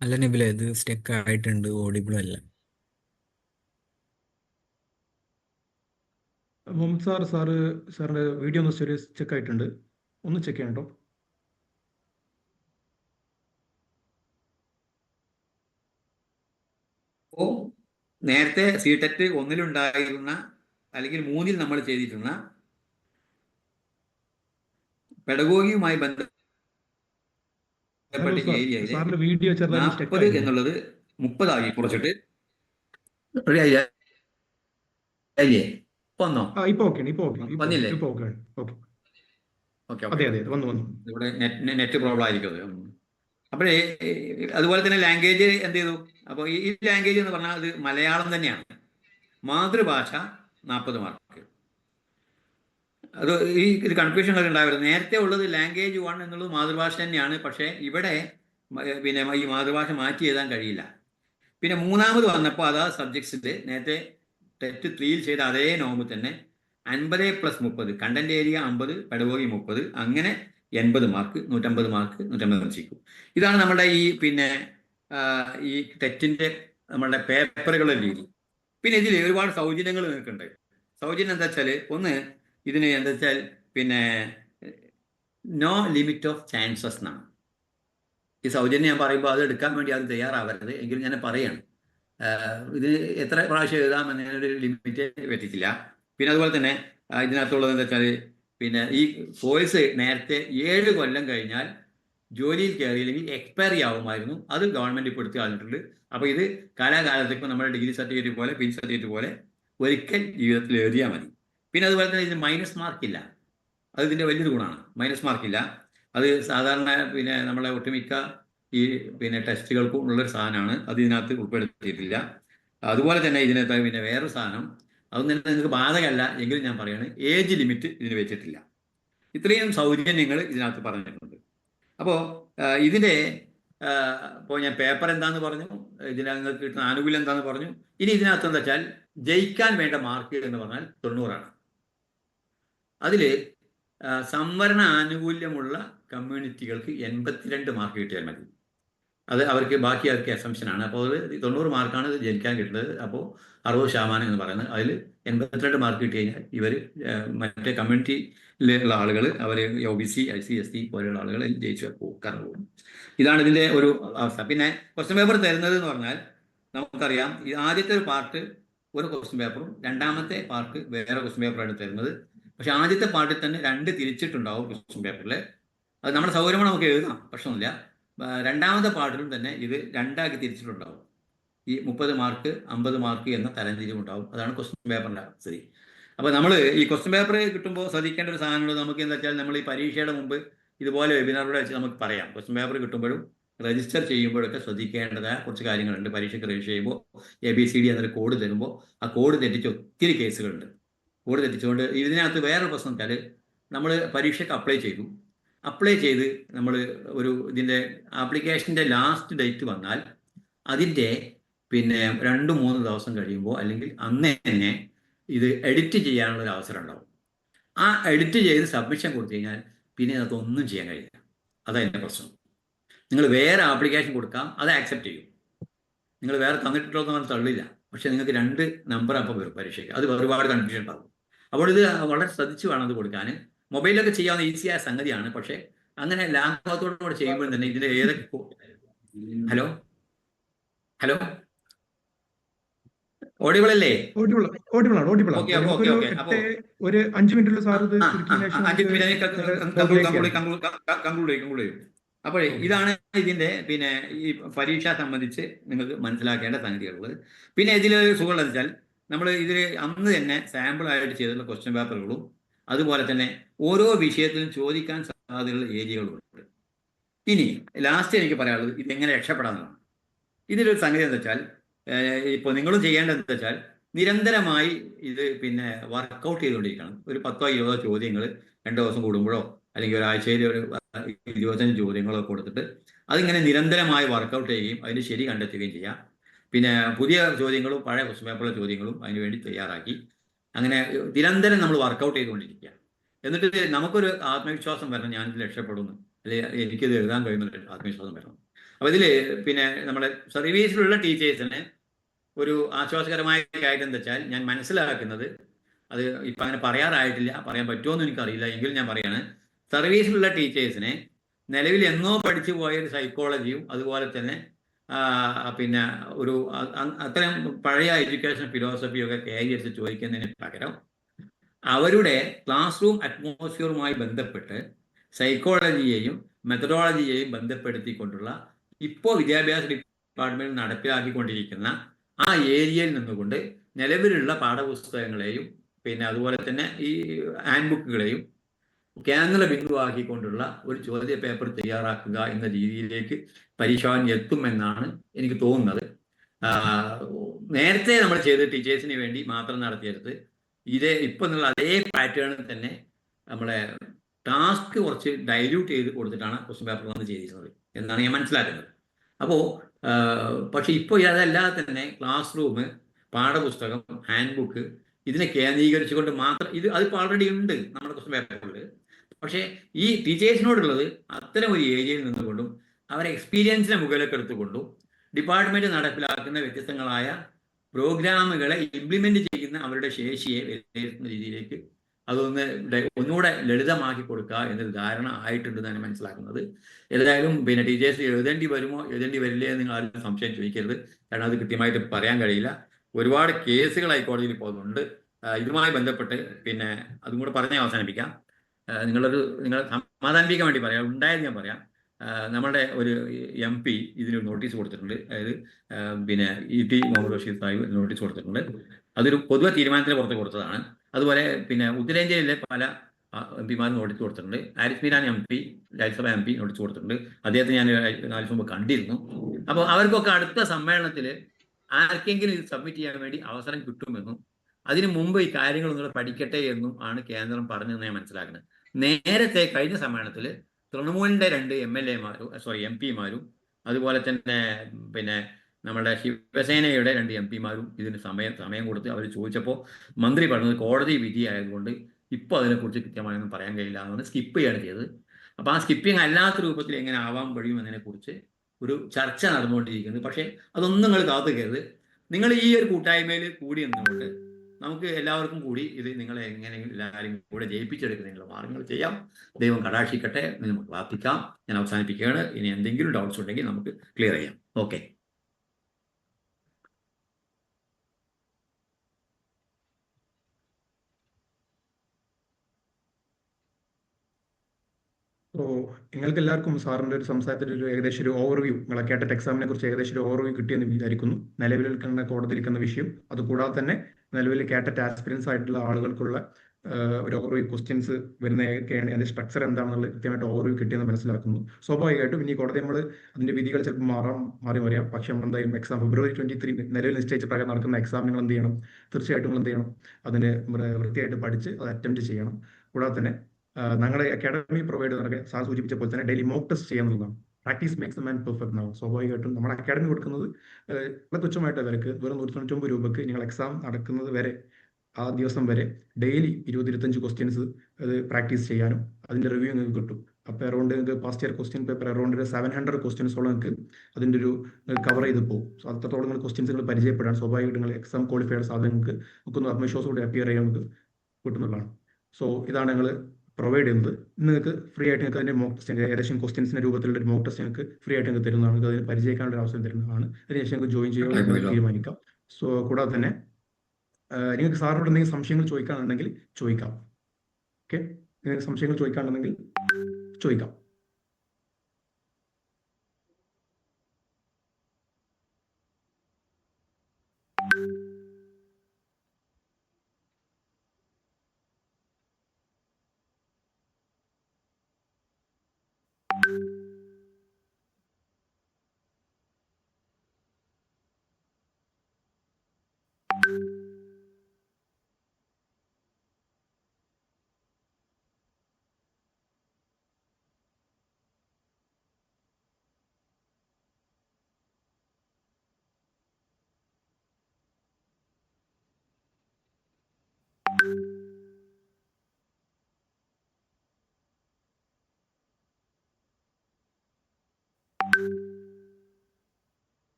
അല്ല നിബിലെ ഇത് സ്റ്റെക്ക് ആയിട്ടുണ്ട് ഓഡിബിൾ അല്ല. മുഹമ്മദ് സാർ സാറ് സാറിന്റെ വീഡിയോ ഒന്ന് ചെറിയ ചെക്ക് ആയിട്ടുണ്ട്. ഒന്ന് ചെക്ക് ചെയ്യണം കേട്ടോ ഓ നേരത്തെ സി ടെറ്റ് ഒന്നിലുണ്ടായിരുന്ന അല്ലെങ്കിൽ മൂന്നിൽ നമ്മൾ ചെയ്തിട്ടുള്ള പെടഗോഗിയുമായി ബന്ധപ്പെട്ട ഹലോ സാർ ഏരിയയിലെ സാറിന്റെ വീഡിയോ ചെറുതായി സ്റ്റെക്ക് നാൽപ്പത് എന്നുള്ളത് മുപ്പതായി കുറച്ചിട്ട്. റെഡി ആയില്ലേ ആയില്ലേ ആ ഇപ്പോൾ ഓക്കെ ഇപ്പോൾ ഓക്കെ ഇപ്പോൾ വന്നില്ലേ? ഇപ്പോൾ ഓക്കെ ഓക്കെ ഓക്കെ. അതെ അതെ വന്നു വന്നു. ഇവിടെ നെറ്റ് നെറ്റ് പ്രോബ്ലം ആയിരിക്കും. അപ്പോഴേ അതുപോലെ തന്നെ ലാംഗ്വേജ് എന്ത് ചെയ്തു? അപ്പോൾ ഈ ലാംഗ്വേജ് എന്ന് പറഞ്ഞാൽ അത് മലയാളം തന്നെയാണ്. മാതൃഭാഷ നാൽപ്പത് മാർക്ക് അത് ഈ ഇത് കൺഫ്യൂഷൻ ഒക്കെ ഉണ്ടാവരുത്. നേരത്തെ ഉള്ളത് ലാംഗ്വേജ് വൺ എന്നുള്ളത് മാതൃഭാഷ തന്നെയാണ്. പക്ഷേ ഇവിടെ പിന്നെ ഈ മാതൃഭാഷ മാറ്റി എഴുതാൻ കഴിയില്ല. പിന്നെ മൂന്നാമത് വന്നപ്പോൾ അതാ സബ്ജക്ട്സിൽ നേരത്തെ ടെറ്റ് ത്രീയിൽ ചെയ്ത അതേ നോമ്പ് തന്നെ അൻപത് പ്ലസ് മുപ്പത് കണ്ടന്റ് ഏരിയ അമ്പത് പെടവോഗി മുപ്പത് അങ്ങനെ എൺപത് മാർക്ക് നൂറ്റമ്പത് മാർക്ക് നൂറ്റമ്പത് നിശ്ചയിക്കും ഇതാണ് നമ്മുടെ ഈ പിന്നെ ഈ ടെറ്റിന്റെ നമ്മുടെ പേപ്പറുകളുടെ രീതി. പിന്നെ ഇതിൽ ഒരുപാട് സൗജന്യങ്ങൾ നിൽക്കുന്നുണ്ട് സൗജന്യം എന്താ വെച്ചാൽ ഒന്ന് ഇതിന് എന്താ വെച്ചാൽ പിന്നെ നോ ലിമിറ്റ് ഓഫ് ചാൻസസ് എന്നാണ്. ഈ സൗജന്യം ഞാൻ പറയുമ്പോൾ അത് എടുക്കാൻ വേണ്ടി അത് തയ്യാറാവരുത്. എങ്കിലും ഞാൻ പറയാണ്. ഇത് എത്ര പ്രാവശ്യം എഴുതാം എന്നതിനൊരു ലിമിറ്റ് വെച്ചിട്ടില്ല. പിന്നെ അതുപോലെ തന്നെ ഇതിനകത്തുള്ളത് എന്താ വെച്ചാൽ പിന്നെ ഈ കോഴ്സ് നേരത്തെ ഏഴ് കൊല്ലം കഴിഞ്ഞാൽ ജോലിയിൽ കയറിയില്ലെങ്കിൽ എക്സ്പയറി ആവുമായിരുന്നു. അത് ഗവൺമെന്റ് ഇപ്പോൾ എടുത്ത് കളഞ്ഞിട്ടുണ്ട്. അപ്പോൾ ഇത് കലാകാലത്തേക്കും നമ്മുടെ ഡിഗ്രി സർട്ടിഫിക്കറ്റ് പോലെ പി സർട്ടിഫിക്കറ്റ് പോലെ ഒരിക്കൽ ജീവിതത്തിൽ എഴുതിയാൽ മതി. പിന്നെ അതുപോലെ തന്നെ ഇതിന് മൈനസ് മാർക്കില്ല അത് ഇതിന്റെ വലിയൊരു ഗുണമാണ്. മൈനസ് മാർക്കില്ല അത് സാധാരണ പിന്നെ നമ്മളെ ഒട്ടുമിക്ക ഈ പിന്നെ ടെസ്റ്റുകൾക്കും ഉള്ളൊരു സാധനമാണ്. അത് ഇതിനകത്ത് ഉൾപ്പെടുത്തിയിട്ടില്ല. അതുപോലെ തന്നെ ഇതിനകത്ത് പിന്നെ വേറൊരു സാധനം. അതൊന്നും തന്നെ നിങ്ങൾക്ക് ബാധകമല്ല എങ്കിലും ഞാൻ പറയാണ് ഏജ് ലിമിറ്റ് ഇതിന് വെച്ചിട്ടില്ല. ഇത്രയും സൗജന്യങ്ങൾ ഇതിനകത്ത് പറഞ്ഞിട്ടുണ്ട്. അപ്പോൾ ഇതിന്റെ ഇപ്പോൾ ഞാൻ പേപ്പർ എന്താന്ന് പറഞ്ഞു ഇതിനകത്ത് കിട്ടുന്ന ആനുകൂല്യം എന്താന്ന് പറഞ്ഞു. ഇനി ഇതിനകത്ത് എന്താ വെച്ചാൽ ജയിക്കാൻ വേണ്ട മാർക്ക് എന്ന് പറഞ്ഞാൽ തൊണ്ണൂറാണ്. അതിൽ സംവരണ ആനുകൂല്യമുള്ള കമ്മ്യൂണിറ്റികൾക്ക് എൺപത്തിരണ്ട് മാർക്ക് കിട്ടിയാൽ മതി. അത് അവർക്ക് ബാക്കി അവർക്ക് അസംഷൻ ആണ്. അപ്പോൾ അത് തൊണ്ണൂറ് മാർക്കാണ് ഇത് ജനിക്കാൻ കിട്ടുന്നത്. അപ്പോൾ അറുപത് ശതമാനം എന്ന് പറയുന്നത്. അതിൽ എൺപത്തിരണ്ട് മാർക്ക് കിട്ടി കഴിഞ്ഞാൽ ഇവർ മറ്റേ കമ്മ്യൂണിറ്റിയിലുള്ള ആളുകൾ അവർ O B C I C S T പോലെയുള്ള ആളുകൾ ജയിച്ചു പോകാൻ പോകും. ഇതാണ് ഇതിന്റെ ഒരു അവസ്ഥ. പിന്നെ ക്വസ്റ്റ്യൻ പേപ്പർ തരുന്നത് എന്ന് പറഞ്ഞാൽ നമുക്കറിയാം ആദ്യത്തെ ഒരു പാർട്ട് ഒരു ക്വസ്റ്റ്യൻ പേപ്പറും രണ്ടാമത്തെ പാർട്ട് വേറെ ക്വസ്റ്റ്യൻ പേപ്പറാണ് തരുന്നത് പക്ഷെ ആദ്യത്തെ പാർട്ടിൽ തന്നെ രണ്ട് തിരിച്ചിട്ടുണ്ടാവും ക്വസ്റ്റ്യൻ പേപ്പറിൽ. അത് നമ്മുടെ സൗകര്യമാണ് നമുക്ക് എഴുതാം പ്രശ്നമില്ല രണ്ടാമത്തെ പാർട്ടിലും തന്നെ ഇത് രണ്ടാക്കി തിരിച്ചിട്ടുണ്ടാവും. ഈ മുപ്പത് മാർക്ക് അമ്പത് മാർക്ക് എന്ന തരംതിരിവുണ്ടാവും അതാണ് ക്വസ്റ്റ്യൻ പേപ്പറിന്റെ സ്ഥിതി അപ്പോൾ നമ്മൾ ഈ ക്വസ്റ്റ്യൻ പേപ്പർ കിട്ടുമ്പോൾ ശ്രദ്ധിക്കേണ്ട ഒരു സാധനങ്ങൾ നമുക്ക് എന്താ വെച്ചാൽ നമ്മൾ ഈ പരീക്ഷയുടെ മുമ്പ് ഇതുപോലെ വെബിനാറിലൂടെ വെച്ച് നമുക്ക് പറയാം. ക്വസ്റ്റ്യൻ പേപ്പർ കിട്ടുമ്പോഴും രജിസ്റ്റർ ചെയ്യുമ്പോഴൊക്കെ ശ്രദ്ധിക്കേണ്ടതായ കുറച്ച് കാര്യങ്ങളുണ്ട്. പരീക്ഷയ്ക്ക് രജിസ്റ്റർ ചെയ്യുമ്പോൾ എ ബി സി ഡി എന്നൊരു കോഡ് തരുമ്പോൾ ആ കോഡ് തെറ്റിച്ച് ഒത്തിരി കേസുകളുണ്ട് കോഡ് തെറ്റിച്ചുകൊണ്ട് ഇതിനകത്ത് വേറൊരു പ്രശ്നം വെച്ചാൽ നമ്മൾ പരീക്ഷയ്ക്ക് അപ്ലൈ ചെയ്തു. അപ്ലൈ ചെയ്ത് നമ്മൾ ഒരു ഇതിന്റെ ആപ്ലിക്കേഷന്റെ ലാസ്റ്റ് ഡേറ്റ് വന്നാൽ അതിന്റെ പിന്നെ രണ്ട് മൂന്ന് ദിവസം കഴിയുമ്പോൾ അല്ലെങ്കിൽ അന്ന് തന്നെ ഇത് എഡിറ്റ് ചെയ്യാനുള്ള ഒരു അവസരം ഉണ്ടാവും. ആ എഡിറ്റ് ചെയ്ത് സബ്മിഷൻ കൊടുത്തു കഴിഞ്ഞാൽ പിന്നെ അതിനകത്ത് ഒന്നും ചെയ്യാൻ കഴിയില്ല. അതതിന്റെ പ്രശ്നം. നിങ്ങൾ വേറെ ആപ്ലിക്കേഷൻ കൊടുക്കാം അത് ആക്സെപ്റ്റ് ചെയ്യും. നിങ്ങൾ വേറെ തന്നിട്ടുള്ളതെന്ന് തള്ളില്ല. പക്ഷേ നിങ്ങൾക്ക് രണ്ട് നമ്പർ അപ്പം വരും പരീക്ഷയ്ക്ക്. അത് ഒരുപാട് കൺഫ്യൂഷൻ ഉണ്ടാകും അപ്പോൾ ഇത് വളരെ ശ്രദ്ധിച്ചു വേണം അത് കൊടുക്കാൻ. മൊബൈലൊക്കെ ചെയ്യാവുന്ന ഈസിയായ സംഗതിയാണ്. പക്ഷേ അങ്ങനെ ലാഘവത്തോടു കൂടെ ചെയ്യുമ്പോൾ തന്നെ ഇതിന്റെ ഏതൊക്കെ ഹലോ? ഹലോ? ഓഡിബിൾ അല്ലേ? ഒരു അഞ്ച് മിനിറ്റ് അപ്പോഴേ ഇതാണ് ഇതിന്റെ പിന്നെ ഈ പരീക്ഷ സംബന്ധിച്ച് നിങ്ങൾക്ക് മനസ്സിലാക്കേണ്ട സംഗതികളുള്ളത് പിന്നെ ഇതിൽ സുഖമുള്ളത് വെച്ചാൽ നമ്മൾ ഇതിൽ അന്ന് തന്നെ സാമ്പിൾ ആയിട്ട് ചെയ്തിട്ടുള്ള ക്വസ്റ്റ്യൻ പേപ്പറുകളും അതുപോലെ തന്നെ ഓരോ വിഷയത്തിലും ചോദിക്കാൻ സാധ്യതയുള്ള ഏരിയകളും ഉണ്ട്. ഇനി ലാസ്റ്റ് എനിക്ക് പറയാനുള്ളത് ഇതെങ്ങനെ രക്ഷപ്പെടാമെന്നാണ്. ഇതിലൊരു സംഗതി എന്താ വെച്ചാൽ ഇപ്പോൾ നിങ്ങളും ചെയ്യേണ്ടത് എന്താ വെച്ചാൽ നിരന്തരമായി ഇത് പിന്നെ വർക്കൗട്ട് ചെയ്തുകൊണ്ടിരിക്കണം. ഒരു പത്തോ ഇരുപതോ ചോദ്യങ്ങൾ രണ്ട് ദിവസം കൂടുമ്പോഴോ അല്ലെങ്കിൽ ഒരാഴ്ചയിൽ ഒരു ഇരുപത്തഞ്ച് ചോദ്യങ്ങളോ കൊടുത്തിട്ട് അതിങ്ങനെ നിരന്തരമായി വർക്കൗട്ട് ചെയ്യുകയും അതിന് ശരി കണ്ടെത്തുകയും ചെയ്യാം. പിന്നെ പുതിയ ചോദ്യങ്ങളും പഴയ ക്വസ്റ്റ്യൻ പേപ്പറിലെ ചോദ്യങ്ങളും അതിന് വേണ്ടി തയ്യാറാക്കി. അങ്ങനെ നിരന്തരം നമ്മൾ വർക്കൗട്ട് ചെയ്തുകൊണ്ടിരിക്കുക എന്നിട്ട് നമുക്കൊരു ആത്മവിശ്വാസം വരണം ഞാനിത് രക്ഷപ്പെടുന്നു. അല്ലെങ്കിൽ എനിക്കിത് എഴുതാൻ കഴിയുന്ന ആത്മവിശ്വാസം വരണം. അപ്പോൾ ഇതിൽ പിന്നെ നമ്മുടെ സർവീസിലുള്ള ടീച്ചേഴ്സിന് ഒരു ആശ്വാസകരമായ കാര്യം എന്താ വെച്ചാൽ ഞാൻ മനസ്സിലാക്കുന്നത് അത് ഇപ്പം അങ്ങനെ പറയാറായിട്ടില്ല പറയാൻ പറ്റുമോ എന്ന് എനിക്കറിയില്ല. എങ്കിലും ഞാൻ പറയാണ് സർവീസിലുള്ള ടീച്ചേഴ്സിനെ നിലവിൽ എന്നോ പഠിച്ചു പോയ ഒരു സൈക്കോളജിയും അതുപോലെ തന്നെ പിന്നെ ഒരു അത്തരം പഴയ എഡ്യൂക്കേഷൻ ഫിലോസഫിയൊക്കെ കൈകരിച്ച് ചോദിക്കുന്നതിന് പകരം അവരുടെ ക്ലാസ് റൂം അറ്റ്മോസ്ഫിയറുമായി ബന്ധപ്പെട്ട് സൈക്കോളജിയെയും മെത്തഡോളജിയെയും ബന്ധപ്പെടുത്തിക്കൊണ്ടുള്ള ഇപ്പോൾ വിദ്യാഭ്യാസ ഡിപ്പാർട്ട്മെന്റ് നടപ്പിലാക്കിക്കൊണ്ടിരിക്കുന്ന ആ ഏരിയയിൽ നിന്നുകൊണ്ട് നിലവിലുള്ള പാഠപുസ്തകങ്ങളെയും പിന്നെ അതുപോലെ തന്നെ ഈ ഹാൻഡ് ബുക്കുകളെയും കേന്ദ്ര ബിന്ദുവാക്കിക്കൊണ്ടുള്ള ഒരു ചോദ്യ പേപ്പർ തയ്യാറാക്കുക എന്ന രീതിയിലേക്ക് പരീക്ഷാൻ എത്തുമെന്നാണ് എനിക്ക് തോന്നുന്നത്. നേരത്തെ നമ്മൾ ചെയ്ത് ടീച്ചേഴ്സിന് വേണ്ടി മാത്രം നടത്തിയെടുത്ത് ഇതേ ഇപ്പം എന്നുള്ള അതേ പാറ്റേണിൽ തന്നെ നമ്മളെ ടാസ്ക് കുറച്ച് ഡൈല്യൂട്ട് ചെയ്ത് കൊടുത്തിട്ടാണ് ക്വസ്റ്റ്യൻ പേപ്പർ വന്ന് ചെയ്തിരുന്നത് എന്നാണ് ഞാൻ മനസ്സിലാക്കുന്നത്. അപ്പോൾ പക്ഷെ ഇപ്പോൾ അതല്ലാതെ തന്നെ ക്ലാസ് റൂം പാഠപുസ്തകം ഹാൻഡ് ബുക്ക് ഇതിനെ കേന്ദ്രീകരിച്ചുകൊണ്ട് മാത്രം ഇത് അതിപ്പോൾ ഓൾറെഡി ഉണ്ട് നമ്മുടെ ക്വസ്റ്റ്യൻ പേപ്പറിൽ പക്ഷേ ഈ ടീച്ചേഴ്സിനോടുള്ളത് അത്തരം ഒരു ഏരിയയിൽ നിന്നുകൊണ്ടും അവരെ എക്സ്പീരിയൻസിനെ മുകളിലൊക്കെ എടുത്തുകൊണ്ടും ഡിപ്പാർട്ട്മെന്റ് നടപ്പിലാക്കുന്ന വ്യത്യസ്തങ്ങളായ പ്രോഗ്രാമുകളെ ഇംപ്ലിമെന്റ് ചെയ്യുന്ന അവരുടെ ശേഷിയെ വിലയിരുത്തുന്ന രീതിയിലേക്ക് അതൊന്ന് ഒന്നുകൂടെ ലളിതമാക്കി കൊടുക്കുക എന്നൊരു ധാരണ ആയിട്ടുണ്ട് തന്നെ മനസ്സിലാക്കുന്നത്. ഏതായാലും പിന്നെ ടീച്ചേഴ്സ് എഴുതേണ്ടി വരുമോ എഴുതേണ്ടി വരില്ലേ എന്ന് നിങ്ങൾ ആരും സംശയം ചോദിക്കരുത്. കാരണം അത് കൃത്യമായിട്ട് പറയാൻ കഴിയില്ല. ഒരുപാട് കേസുകൾ ഹൈക്കോടതിയിൽ പോകുന്നുണ്ട് ഇതുമായി ബന്ധപ്പെട്ട് പിന്നെ അതും കൂടെ പറഞ്ഞ് അവസാനിപ്പിക്കാം. നിങ്ങളൊരു നിങ്ങൾ സമാധാനിപ്പിക്കാൻ വേണ്ടി പറയാം. ഉണ്ടായത് ഞാൻ പറയാം. നമ്മുടെ ഒരു എം പി ഇതിന് നോട്ടീസ് കൊടുത്തിട്ടുണ്ട്. അതായത് പിന്നെ E T Muhammad Basheer Sahib notice കൊടുത്തിട്ടുണ്ട്. അതൊരു പൊതുവെ തീരുമാനത്തിന് പുറത്ത് കൊടുത്തതാണ്. അതുപോലെ പിന്നെ ഉത്തരേന്ത്യയിലെ പല എം പിമാർ നോട്ടീസ് കൊടുത്തിട്ടുണ്ട്. Arif Meeran M P Rajya Sabha M P notice കൊടുത്തിട്ടുണ്ട്. അദ്ദേഹത്തെ ഞാൻ നാല് മുമ്പ് കണ്ടിരുന്നു. അപ്പോൾ അവർക്കൊക്കെ അടുത്ത സമ്മേളനത്തിൽ ആർക്കെങ്കിലും ഇത് സബ്മിറ്റ് ചെയ്യാൻ വേണ്ടി അവസരം കിട്ടുമെന്നും അതിനു മുമ്പ് ഈ കാര്യങ്ങൾ നിങ്ങൾ പഠിക്കട്ടെ എന്നും ആണ് കേന്ദ്രം പറഞ്ഞതെന്ന് ഞാൻ മനസ്സിലാക്കുന്നത്. നേരത്തെ കഴിഞ്ഞ സമ്മേളനത്തിൽ തൃണമൂലിന്റെ രണ്ട് എം എൽ എമാരും സോറി എം പിമാരും അതുപോലെ തന്നെ പിന്നെ നമ്മുടെ ശിവസേനയുടെ രണ്ട് എം പിമാരും ഇതിന് സമയം സമയം കൊടുത്ത് അവർ ചോദിച്ചപ്പോൾ മന്ത്രി പറഞ്ഞത് കോടതി വിധി ആയതുകൊണ്ട് ഇപ്പോൾ അതിനെക്കുറിച്ച് കൃത്യമായൊന്നും പറയാൻ കഴിയില്ല എന്നാണ് സ്കിപ്പ് ചെയ്യാണ് ചെയ്തത്. അപ്പോൾ ആ സ്കിപ്പിംഗ് അല്ലാത്ത രൂപത്തിൽ എങ്ങനെ ആവാൻ കഴിയും എന്നതിനെക്കുറിച്ച് ഒരു ചർച്ച നടന്നുകൊണ്ടിരിക്കുന്നത് പക്ഷേ അതൊന്നും നിങ്ങൾ കാത്തുകരുത് നിങ്ങൾ ഈ ഒരു കൂട്ടായ്മയിൽ കൂടി നിന്നുകൊണ്ട് നമുക്ക് എല്ലാവർക്കും കൂടി ഇത് നിങ്ങളെ എങ്ങനെയെങ്കിലും എല്ലാവരും കൂടെ ജയിപ്പിച്ചെടുക്കുന്നതിനുള്ള മാർഗങ്ങൾ ചെയ്യാം. ദൈവം കടാക്ഷിക്കട്ടെ നമുക്ക് പ്രാർത്ഥിക്കാം. ഞാൻ അവസാനിപ്പിക്കുകയാണ്. ഇനി എന്തെങ്കിലും ഡൗട്ട്സ് ഉണ്ടെങ്കിൽ നമുക്ക് ക്ലിയർ ചെയ്യാം. ഓക്കെ ഓ നിങ്ങൾക്ക് എല്ലാവർക്കും സാറിന്റെ ഒരു സംസാരത്തിന്റെ ഒരു ഏകദേശം ഒരു ഓവർവ്യൂ നിങ്ങളെ കേട്ട എക്സാമിനെ കുറിച്ച് ഏകദേശം ഒരു ഓവർവ്യൂ കിട്ടിയെന്ന് വിചാരിക്കുന്നു. നിലവിൽ കോടതിയിൽ കോടതിയിരിക്കുന്ന വിഷയം. അതുകൂടാതെ തന്നെ നിലവിൽ കേട്ട ആസ്പിരൻസ് ആയിട്ടുള്ള ആളുകൾക്കുള്ള ഒരു ഓവർവ്യൂ ക്വസ്റ്റ്യൻസ് വരുന്ന അതിന്റെ സ്ട്രക്ചർ എന്താണെന്നുള്ള കൃത്യമായിട്ട് ഓവർവ്യൂ കിട്ടിയെന്ന് മനസ്സിലാക്കുന്നു. സ്വാഭാവികമായിട്ടും ഇനി കോടതി നമ്മൾ അതിന്റെ വിധികൾ ചിലപ്പോൾ മാറാം മാറി വരാം പക്ഷെ നമ്മൾ എന്തായാലും എക്സാം ഫെബ്രുവരി ട്വന്റി ത്രീ നിലവിൽ നിശ്ചയിച്ച പ്രകാരം നടക്കുന്ന എക്സാം നിങ്ങൾ എന്ത് ചെയ്യണം? തീർച്ചയായിട്ടും നിങ്ങൾ എന്ത് ചെയ്യണം? അതിന്റെ വൃ- വൃത്തിയായിട്ട് പഠിച്ച് അത് അറ്റംപ്റ്റ് ചെയ്യണം. കൂടാതെ തന്നെ ഞങ്ങളുടെ അക്കാഡമി പ്രൊവൈഡ് സാർ സൂചിപ്പിച്ച പോലെ തന്നെ ഡെയിലി മോക്ക് ടെസ്റ്റ് ചെയ്യാന്നുള്ളതാണ് പ്രാക്ടീസ് മേക്സ് മാൻ പെർഫെക്റ്റ് എന്നാവും. സ്വാഭാവികമായിട്ടും നമ്മുടെ അക്കാഡമി കൊടുക്കുന്നത് വളരെ തുച്ഛമായിട്ട് വിലക്ക് വെറും നൂറ്റി തൊണ്ണൂറ്റൊമ്പത് രൂപക്ക് നിങ്ങൾ എക്സാം നടക്കുന്നത് വരെ ആ ദിവസം വരെ ഡെയിലി ഇരുപത് ഇരുപത്തഞ്ച് ക്വസ്റ്റ്യൻസ് അത് പ്രാക്ടീസ് ചെയ്യാനും അതിന്റെ റിവ്യൂ നിങ്ങൾക്ക് കിട്ടും. അപ്പോൾ അറൗണ്ട് നിങ്ങൾക്ക് past year question paper around ഒരു സെവൻ ഹൺഡ്രഡ് ക്വസ്റ്റ്യൻസോളം നിങ്ങൾക്ക് അതിന്റെ ഒരു കവർ ചെയ്ത് പോകും സോ അത്രത്തോളം നിങ്ങൾ ക്വസ്റ്റ്യൻസ് നിങ്ങൾ പരിചയപ്പെടാൻ സ്വാഭാവികമായിട്ട് നിങ്ങൾ എക്സാം ക്വാളിഫൈഡ് സാധനം നിങ്ങൾക്ക് നമുക്കൊന്ന് ആത്മവിശ്വാസത്തോടെ അപ്പിയർ ചെയ്യാൻ നമുക്ക് കിട്ടുന്നതാണ് സോ ഇതാണ് ഞങ്ങൾ പ്രൊവൈഡ് ചെയ്യുന്നത്. നിങ്ങൾക്ക് ഫ്രീ ആയിട്ട് നിങ്ങൾക്ക് അതിന്റെ മോക്ക് ടെസ്റ്റ് ഏകദേശം ക്വസ്റ്റ്യൻസിന്റെ രൂപത്തിലുള്ള ഒരു മോക്ക് ടെസ്റ്റ് നിങ്ങൾക്ക് ഫ്രീ ആയിട്ട് നിങ്ങൾക്ക് തരുന്നതാണ്. നിങ്ങൾക്ക് അതിന് പരിചയിക്കാനുള്ള ഒരു അവസരം തരുന്നതാണ്. അതിനുശേഷം നിങ്ങൾക്ക് ജോയിൻ ചെയ്യാൻ തീരുമാനിക്കാം. സോ കൂടാതെ തന്നെ നിങ്ങൾക്ക് സാറിനോട് എന്തെങ്കിലും സംശയങ്ങൾ ചോദിക്കാനുണ്ടെങ്കിൽ ചോദിക്കാം. ഓക്കെ നിങ്ങൾക്ക് സംശയങ്ങൾ ചോദിക്കാനുണ്ടെങ്കിൽ ചോദിക്കാം. you